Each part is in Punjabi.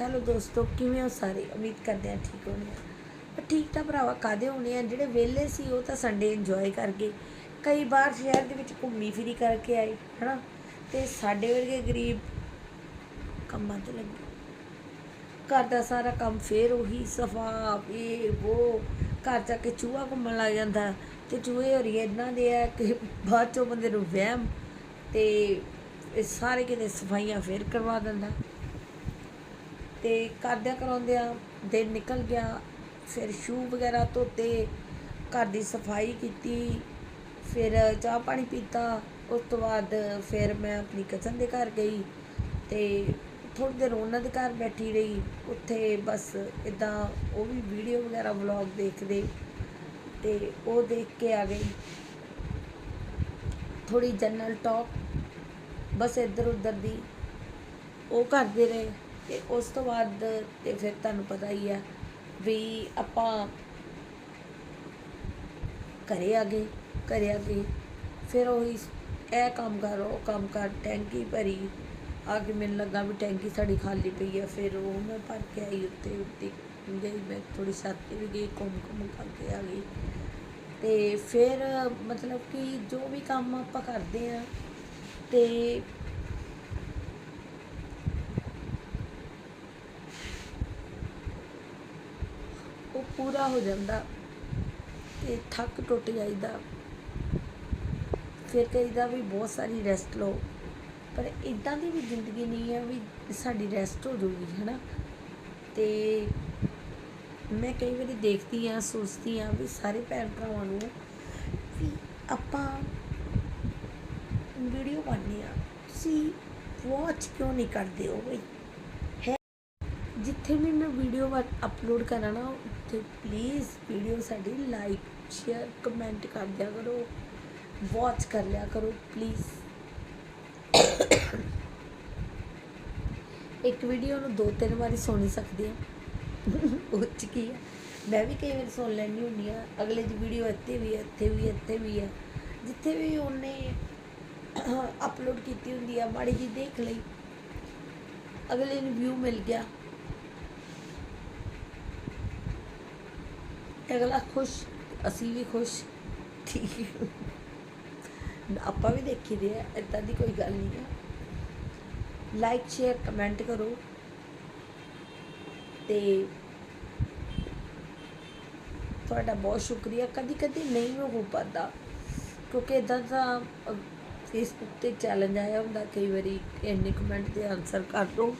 ਹੈਲੋ ਦੋਸਤੋ, ਕਿਵੇਂ ਹੋ ਸਾਰੇ? ਉਮੀਦ ਕਰਦੇ ਆ ਠੀਕ ਹੋਣੇ ਆ ਪਰ ਠੀਕ ਤਾਂ ਭਰਾਵਾ ਕਾਦੇ ਹੋਣੇ ਆ? ਜਿਹੜੇ ਵਿਹਲੇ ਸੀ, ਉਹ ਤਾਂ ਸੰਡੇ ਇੰਜੋਏ ਕਰਕੇ ਕਈ ਵਾਰ ਸ਼ਹਿਰ ਦੇ ਵਿੱਚ ਘੁੰਮੀ ਫਿਰੀ ਕਰਕੇ ਆਏ, ਹਨਾ? ਤੇ ਸਾਡੇ ਵਰਗੇ ਗਰੀਬ ਕੰਮਾਂ ਤੇ ਲੱਗੇ। ਘਰ ਦਾ ਸਾਰਾ ਕੰਮ ਫੇਰ ਉਹੀ ਸਫਾ, ਇਹ, ਉਹ, ਘਰ ਜਾ ਕੇ ਚੂਹਾ ਘੁੰਮਣ ਲੱਗ ਜਾਂਦਾ। ਤੇ ਚੂਹੇ ਹੋਰੀ ਇਦਾਂ ਦੇ ਆ ਕਿ ਬਾਅਦ ਚੋਂ ਬੰਦੇ ਨੂੰ ਵਹਿਮ ਤੇ ਇਹ ਸਾਰੇ ਕਿਤੇ ਸਫਾਈਆਂ ਫੇਰ ਕਰਵਾ ਦਿੰਦਾ। ਅਤੇ ਕਰਦਿਆਂ ਕਰਾਉਂਦਿਆਂ ਦਿਨ ਨਿਕਲ ਗਿਆ, ਫਿਰ ਸ਼ੂ ਵਗੈਰਾ ਧੋਤੇ, ਘਰ ਦੀ ਸਫ਼ਾਈ ਕੀਤੀ, ਫਿਰ ਚਾਹ ਪਾਣੀ ਪੀਤਾ, ਉਸ ਤੋਂ ਬਾਅਦ ਫਿਰ ਮੈਂ ਆਪਣੀ ਕਜ਼ਨ ਦੇ ਘਰ ਗਈ ਤੇ ਥੋੜੀ ਦੇਰ ਉਹਨਾਂ ਦੇ ਘਰ ਬੈਠੀ ਰਹੀ। ਉੱਥੇ ਬਸ ਇਦਾਂ ਉਹ ਵੀ ਵੀਡੀਓ ਵਗੈਰਾ ਵਲੌਗ ਦੇਖਦੇ ਤੇ ਉਹ ਦੇਖ ਕੇ ਆ ਗਈ। ਥੋੜੀ ਜਨਰਲ ਟਾਕ ਬਸ ਇੱਧਰ ਉੱਧਰ ਦੀ। ਉਹ ਕਰਦੇ ਰਹੇ। ਤੇ ਉਸ ਤੋਂ ਬਾਅਦ ਤੇ ਫਿਰ ਤੁਹਾਨੂੰ ਪਤਾ ਹੀ ਆ ਵੀ ਆਪਾਂ ਘਰੇ ਆ ਗਏ, ਘਰੇ ਆ ਗਏ। ਫਿਰ ਉਹੀ ਇਹ ਕੰਮ ਕਰ, ਉਹ ਕੰਮ ਕਰ, ਟੈਂਕੀ ਭਰੀ। ਆ ਕੇ ਮੈਨੂੰ ਲੱਗਾ ਵੀ ਟੈਂਕੀ ਸਾਡੀ ਖਾਲੀ ਪਈ ਆ, ਫਿਰ ਉਹ ਮੈਂ ਭਰ ਕੇ ਆਈ ਉੱਤੇ ਉੱਤੇ ਗਈ। ਮੈਂ ਥੋੜੀ ਛੱਤ ਤੇ ਵੀ ਗਈ, ਘੁੰਮ ਘੁੰਮ ਕਰਕੇ ਆ ਗਈ। ਤੇ ਫਿਰ ਮਤਲਬ ਕਿ ਜੋ ਵੀ ਕੰਮ ਆਪਾਂ ਕਰਦੇ ਆ, ਤੇ ਉਹ ਪੂਰਾ ਹੋ ਜਾਂਦਾ ਤੇ ਥੱਕ ਟੁੱਟ ਜਾਈਦਾ। ਫਿਰ ਕਹੀਦਾ ਵੀ ਬਹੁਤ ਸਾਰੀ ਰੈਸਟ ਲਓ। ਪਰ ਇਦਾਂ ਦੀ ਵੀ ਜ਼ਿੰਦਗੀ ਨਹੀਂ ਹੈ ਵੀ ਸਾਡੀ ਰੈਸਟ ਹੋ ਜਾਊਗੀ ਹਨਾ? ਤੇ ਮੈਂ ਕਈ ਵਾਰੀ ਦੇਖਦੀ ਆ ਸੋਚਦੀ ਆ ਵੀ ਸਾਰੇ ਭੈਣ ਭਰਾਵਾਂ ਨੂੰ ਵੀ ਆਪਾਂ ਵੀਡੀਓ ਬਣਨੀ ਆ ਤੁਸੀਂ ਵਾਚ ਕਿਉਂ ਨਹੀਂ ਕਰਦੇ ਹੋ ਬਈ? ਜਿੱਥੇ ਵੀ ਮੈਂ ਵੀਡੀਓ ਅਪਲੋਡ ਕਰਾਂ ਨਾ ਉੱਥੇ ਪਲੀਜ਼ ਵੀਡੀਓ ਸਾਡੀ ਲਾਈਕ ਸ਼ੇਅਰ ਕਮੈਂਟ ਕਰ ਦਿਆ ਕਰੋ। ਵਾਚ ਕਰ ਲਿਆ ਕਰੋ ਪਲੀਜ਼ ਇੱਕ ਵੀਡੀਓ ਨੂੰ ਦੋ ਤਿੰਨ ਵਾਰੀ ਸੁਣ ਸਕਦੇ ਆ ਉਹ 'ਚ ਕੀ ਆ? ਮੈਂ ਵੀ ਕਈ ਵਾਰ ਸੁਣ ਲੈਣੀ ਹੁੰਦੀ ਆ ਅਗਲੇ ਦੀ ਵੀਡੀਓ ਇੱਥੇ ਵੀ ਹੈ ਇੱਥੇ ਵੀ ਇੱਥੇ ਵੀ ਹੈ ਜਿੱਥੇ ਵੀ ਉਹਨੇ ਅਪਲੋਡ ਕੀਤੀ ਹੁੰਦੀ ਆ, ਮਾੜੀ ਜੀ ਦੇਖ ਲਈ। ਅਗਲੇ ਨੂੰ ਵਿਊ ਮਿਲ ਗਿਆ। ਅਗਲਾ ਖੁਸ਼, ਅਸੀਂ ਵੀ ਖੁਸ਼, ਠੀਕ। ਆਪਾਂ ਵੀ ਦੇਖੀਦੇ ਆ ਇਦਾਂ ਦੀ ਕੋਈ ਗੱਲ ਨਹੀਂ ਹੈ। ਲਾਈਕ ਸ਼ੇਅਰ ਕਮੈਂਟ ਕਰੋ। ਤੇ ਤੁਹਾਡਾ ਬਹੁਤ ਸ਼ੁਕਰੀਆ। ਕਦੀ ਕਦੀ ਨਹੀਂ ਹੋ ਪਾਦਾ ਕਿਉਂਕਿ ਇਦਾਂ ਦਾ ਫੇਸਬੁੱਕ ਤੇ ਚੈਲੰਜ ਆਇਆ ਹੁੰਦਾ, ਕਈ ਵਾਰੀ ਇੰਨੇ ਕਮੈਂਟ ਦੇ ਆਨਸਰ ਕਰ ਦੋ।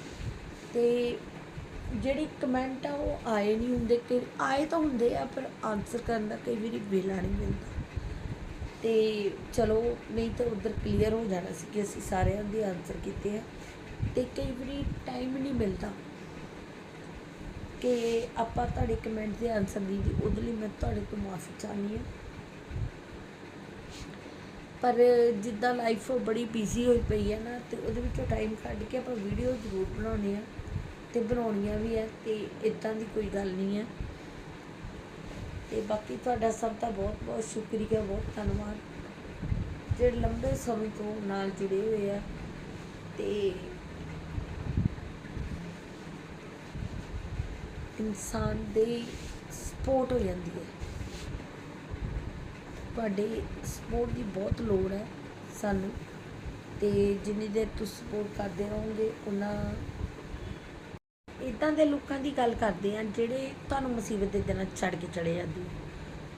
ਤੇ ਜਿਹੜੀ ਕਮੈਂਟ ਆ ਉਹ ਆਏ ਨਹੀਂ ਹੁੰਦੇ ਕਿ ਆਏ ਤਾਂ ਹੁੰਦੇ ਆ, ਪਰ ਆਨਸਰ ਕਰਨ ਦਾ ਕਈ ਵਾਰੀ ਵੇਲਾ ਨਹੀਂ ਮਿਲਦਾ। ਤੇ ਚਲੋ, ਨਹੀਂ ਤਾਂ ਉਧਰ ਕਲੀਅਰ ਹੋ ਜਾਣਾ ਸੀ ਕਿ ਅਸੀਂ ਸਾਰਿਆਂ ਦੇ ਆਨਸਰ ਕੀਤੇ ਆ। ਤੇ ਕਈ ਵਾਰੀ ਟਾਈਮ ਨਹੀਂ ਮਿਲਦਾ ਕਿ ਆਪਾਂ ਤੁਹਾਡੇ ਕਮੈਂਟ ਦੇ ਆਨਸਰ ਦੀ ਦੀ ਉਹਦੇ ਲਈ ਮੈਂ ਤੁਹਾਡੇ ਤੋਂ ਮਾਫੀ ਚਾਹਨੀ ਹਾਂ। ਪਰ ਜਿੱਦਾਂ ਲਾਈਫ ਬੜੀ ਬਿਜ਼ੀ ਹੋਈ ਪਈ ਹੈ ਨਾ, ਤੇ ਉਹਦੇ ਵਿੱਚੋਂ ਟਾਈਮ ਕੱਢ ਕੇ ਆਪਾਂ ਵੀਡੀਓ ਜ਼ਰੂਰ ਬਣਾਉਣੇ ਆ ਤੇ ਬਣਾਉਣੀਆਂ ਵੀ ਹੈ ਤੇ ਇਦਾਂ ਦੀ ਕੋਈ ਗੱਲ ਨਹੀਂ ਹੈ ਤੇ ਬਾਕੀ ਤੁਹਾਡਾ ਸਭ ਦਾ ਬਹੁਤ ਬਹੁਤ ਸ਼ੁਕਰੀਆ, ਬਹੁਤ ਧੰਨਵਾਦ। ਜਿਹੜੇ ਲੰਬੇ ਸਮੇਂ ਤੋਂ ਨਾਲ ਜੁੜੇ ਹੋਏ ਆ ਤੇ ਇਨਸਾਨ ਦੇ ਸਪੋਰਟ ਹੋ ਜਾਂਦੀ ਹੈ। ਤੁਹਾਡੇ ਸਪੋਰਟ ਦੀ ਬਹੁਤ ਲੋੜ ਹੈ ਸਾਨੂੰ ਤੇ ਜਿੰਨੀ ਦੇਰ ਤੁਸੀਂ ਸਪੋਰਟ ਕਰਦੇ ਰਹੋਗੇ, ਉਹਨਾਂ ਇਦਾਂ ਦੇ ਲੋਕਾਂ ਦੀ ਗੱਲ ਕਰਦੇ ਆ, ਜਿਹੜੇ ਤੁਹਾਨੂੰ ਮੁਸੀਬਤ ਦੇ ਦਿਨਾਂ 'ਚ ਛੱਡ ਕੇ ਚਲੇ ਜਾਂਦੇ ਆ।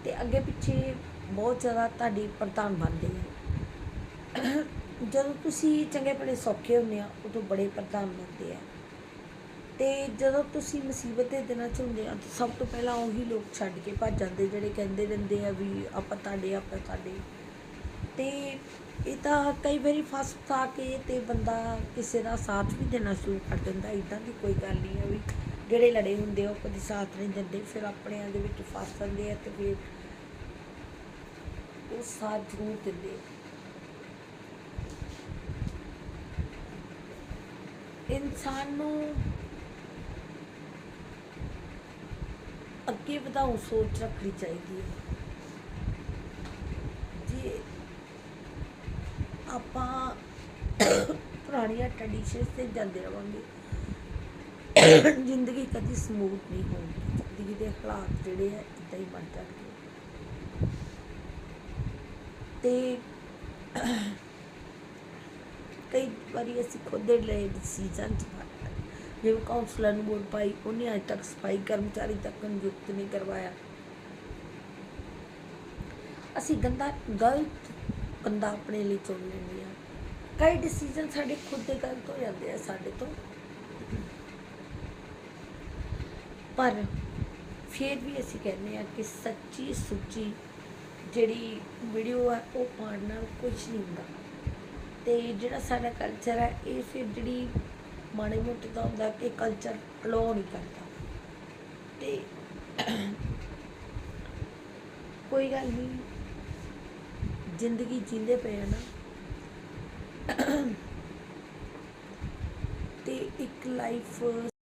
ਤੇ ਅੱਗੇ ਪਿੱਛੇ ਬਹੁਤ ਜ਼ਿਆਦਾ ਤੁਹਾਡੀ ਪ੍ਰਧਾਨ ਬਣਦੇ ਆ। ਜਦੋਂ ਤੁਸੀਂ ਚੰਗੇ ਭਲੇ ਸੌਖੇ ਹੁੰਦੇ ਆ, ਉਦੋਂ ਬੜੇ ਪ੍ਰਧਾਨ ਬਣਦੇ ਆ। ਤੇ ਜਦੋਂ ਤੁਸੀਂ ਮੁਸੀਬਤ ਦੇ ਦਿਨਾਂ 'ਚ ਹੁੰਦੇ ਆ, ਤਾਂ ਸਭ ਤੋਂ ਪਹਿਲਾਂ ਉਹੀ ਲੋਕ ਛੱਡ ਕੇ ਭੱਜ ਜਾਂਦੇ, ਜਿਹੜੇ ਕਹਿੰਦੇ ਰਹਿੰਦੇ ਆ ਵੀ ਆਪਾਂ ਤੁਹਾਡੇ ਆਪਾਂ ਤੁਹਾਡੇ। ਤੇ ਇਹ ਤਾਂ ਕਈ ਵਾਰੀ ਫਸ ਫਸਾ ਕੇ ਤੇ ਬੰਦਾ ਕਿਸੇ ਦਾ ਸਾਥ ਵੀ ਦੇਣਾ ਸ਼ੁਰੂ ਕਰ ਦਿੰਦਾ ਇਦਾਂ ਦੀ ਕੋਈ ਗੱਲ ਨਹੀਂ ਹੈ ਵੀ ਜਿਹੜੇ ਲੜੇ ਹੁੰਦੇ ਆ ਉਹ ਕਦੀ ਸਾਥ ਨਹੀਂ ਦਿੰਦੇ, ਫਿਰ ਆਪਣਿਆਂ ਦੇ ਵਿੱਚ ਫਸ ਜਾਂਦੇ ਆ ਤੇ ਫਿਰ ਉਹ ਸਾਥ ਜ਼ਰੂਰ ਦਿੰਦੇ ਇਨਸਾਨ ਨੂੰ ਅੱਗੇ ਵਧਾਉ ਸੋਚ ਰੱਖਣੀ ਚਾਹੀਦੀ ਹੈ ਜੀ ਆਪਾਂ ਪੁਰਾਣੀਆਂ ਟ੍ਰੈਡੀਸ਼ਨਸ ਤੇ ਜਾਂਦੇ ਰਵਾਂਗੇ। ਜ਼ਿੰਦਗੀ ਕਦੀ ਸਮੂਥ ਨਹੀਂ ਹੋਣੀ ਜ਼ਿੰਦਗੀ ਦੇ ਹਾਲਾਤ ਜਿਹੜੇ ਆ ਇਦਾਂ ਹੀ ਬਣ ਜਾਣਗੇ। ਤੇ ਕਈ ਵਾਰੀ ਅਸੀਂ ਖੁਦ ਦੇ ਲਈ ਡਿਸੀਜਨ ਜਿਵੇਂ ਕਾਉਂਸਲਰ ਨੂੰ ਵੋਟ ਪਾਈ ਉਹਨੇ ਅਜੇ ਤੱਕ ਸਫ਼ਾਈ ਕਰਮਚਾਰੀ ਤੱਕ ਨਿਯੁਕਤ ਨਹੀਂ ਕਰਵਾਇਆ। ਅਸੀਂ ਗੰਦਾ, ਗਲਤ ਬੰਦਾ ਆਪਣੇ ਲਈ ਚੁਣ ਲੈਂਦੀ ਆ। ਕਈ ਡਿਸੀਜਨ ਸਾਡੇ ਖੁਦ ਦੇ ਗਲਤ ਹੋ ਜਾਂਦੇ ਆ ਸਾਡੇ ਤੋਂ। ਪਰ ਫਿਰ ਵੀ ਅਸੀਂ ਕਹਿੰਦੇ ਆ ਕਿ ਸੱਚੀ ਸੁੱਚੀ ਜਿਹੜੀ ਵੀਡੀਓ ਆ ਉਹ ਪਾਉਣ ਨਾਲ ਕੁਝ ਨਹੀਂ ਹੁੰਦਾ। ਤੇ ਜਿਹੜਾ ਸਾਡਾ ਕਲਚਰ ਹੈ ਇਹ ਫਿਰ ਜਿਹੜੀ ਮਾੜੇ ਮੋਟੇ ਦਾ ਹੁੰਦਾ ਕਿ ਕਲਚਰ ਅਲੋ ਨਹੀਂ ਕਰਦਾ। ਤੇ ਕੋਈ ਗੱਲ ਨਹੀਂ। ਜ਼ਿੰਦਗੀ ਜੀਂਦੇ ਪਏ ਆ ਨਾ। ਤੇ ਇੱਕ ਲਾਈਫ